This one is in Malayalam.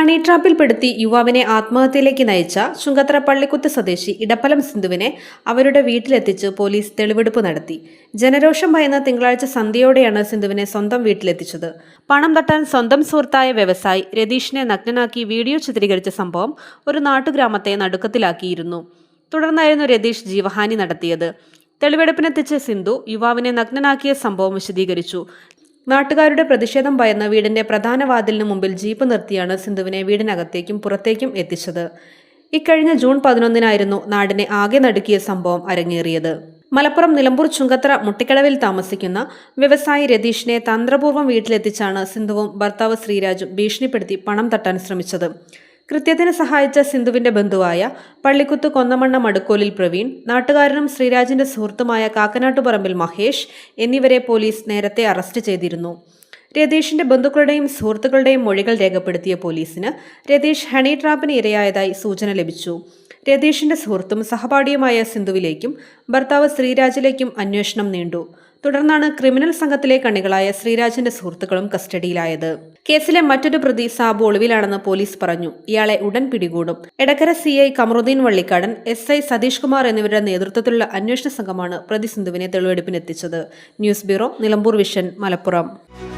ഹണി ട്രാപ്പിൽപ്പെടുത്തി യുവാവിനെ ആത്മഹത്യയിലേക്ക് നയിച്ച ചുങ്കത്തറ പള്ളിക്കുത്ത് സ്വദേശി ഇടപ്പലം സിന്ധുവിനെ അവരുടെ വീട്ടിലെത്തിച്ച് പോലീസ് തെളിവെടുപ്പ് നടത്തി. ജനരോഷം ഭയന്ന തിങ്കളാഴ്ച സന്ധ്യയോടെയാണ് സിന്ധുവിനെ സ്വന്തം വീട്ടിലെത്തിച്ചത്. പണം തട്ടാൻ സ്വന്തം സുഹൃത്തായ വ്യവസായി രതീഷിനെ നഗ്നനാക്കി വീഡിയോ ചിത്രീകരിച്ച സംഭവം ഒരു നാട്ടുഗ്രാമത്തെ നടുക്കത്തിലാക്കിയിരുന്നു. തുടർന്നായിരുന്നു രതീഷ് ജീവഹാനി നടത്തിയത്. തെളിവെടുപ്പിനെത്തിച്ച സിന്ധു യുവാവിനെ നഗ്നനാക്കിയ സംഭവം വിശദീകരിച്ചു. നാട്ടുകാരുടെ പ്രതിഷേധം ഭയന്ന് വീടിന്റെ പ്രധാന വാതിലിന് മുമ്പിൽ ജീപ്പ് നിർത്തിയാണ് സിന്ധുവിനെ വീടിനകത്തേക്കും പുറത്തേക്കും എത്തിച്ചത്. ഇക്കഴിഞ്ഞ ജൂൺ പതിനൊന്നിനായിരുന്നു നാടിനെ ആകെ നടുക്കിയ സംഭവം അരങ്ങേറിയത്. മലപ്പുറം നിലമ്പൂർ ചുങ്കത്തറ മുട്ടിക്കടവിൽ താമസിക്കുന്ന വ്യവസായി രതീഷിനെ തന്ത്രപൂർവം വീട്ടിലെത്തിച്ചാണ് സിന്ധുവും ഭർത്താവ് ശ്രീരാജും ഭീഷണിപ്പെടുത്തി പണം തട്ടാൻ ശ്രമിച്ചത്. കൃത്യത്തിന് സഹായിച്ച സിന്ധുവിന്റെ ബന്ധുവായ പള്ളിക്കുത്ത് കൊന്നമണ്ണ മടുക്കോലിൽ പ്രവീൺ നാട്ടുകാരനും ശ്രീരാജിന്റെ സുഹൃത്തുമായ കാക്കനാട്ടുപറമ്പിൽ മഹേഷ് എന്നിവരെ പോലീസ് നേരത്തെ അറസ്റ്റ് ചെയ്തിരുന്നു. രതീഷിന്റെ ബന്ധുക്കളുടെയും സുഹൃത്തുക്കളുടെയും മൊഴികൾ രേഖപ്പെടുത്തിയ പോലീസിന് രതീഷ് ഹണി ട്രാപ്പിന് ഇരയായതായി സൂചന ലഭിച്ചു. രതീഷിന്റെ സുഹൃത്തും സഹപാഠിയുമായ സിന്ധുവിലേക്കും ഭർത്താവ് ശ്രീരാജിലേക്കും അന്വേഷണം നീണ്ടു. തുടർന്നാണ് ക്രിമിനൽ സംഘത്തിലെ കണ്ണികളായ ശ്രീരാജിന്റെ സുഹൃത്തുക്കളും കസ്റ്റഡിയിലായത്. കേസിലെ മറ്റൊരു പ്രതി സാബു ഒളിവിലാണെന്ന് പോലീസ് പറഞ്ഞു. ഇയാളെ ഉടൻ പിടികൂടും. Edakkara C I Kamaruddin Vallikkadan S I Satheesh Kumar എന്നിവരുടെ നേതൃത്വത്തിലുള്ള അന്വേഷണ സംഘമാണ് പ്രതി സിന്ധുവിനെ തെളിവെടുപ്പിനെത്തിച്ചത്. News bureau Nilambur vision Malappuram.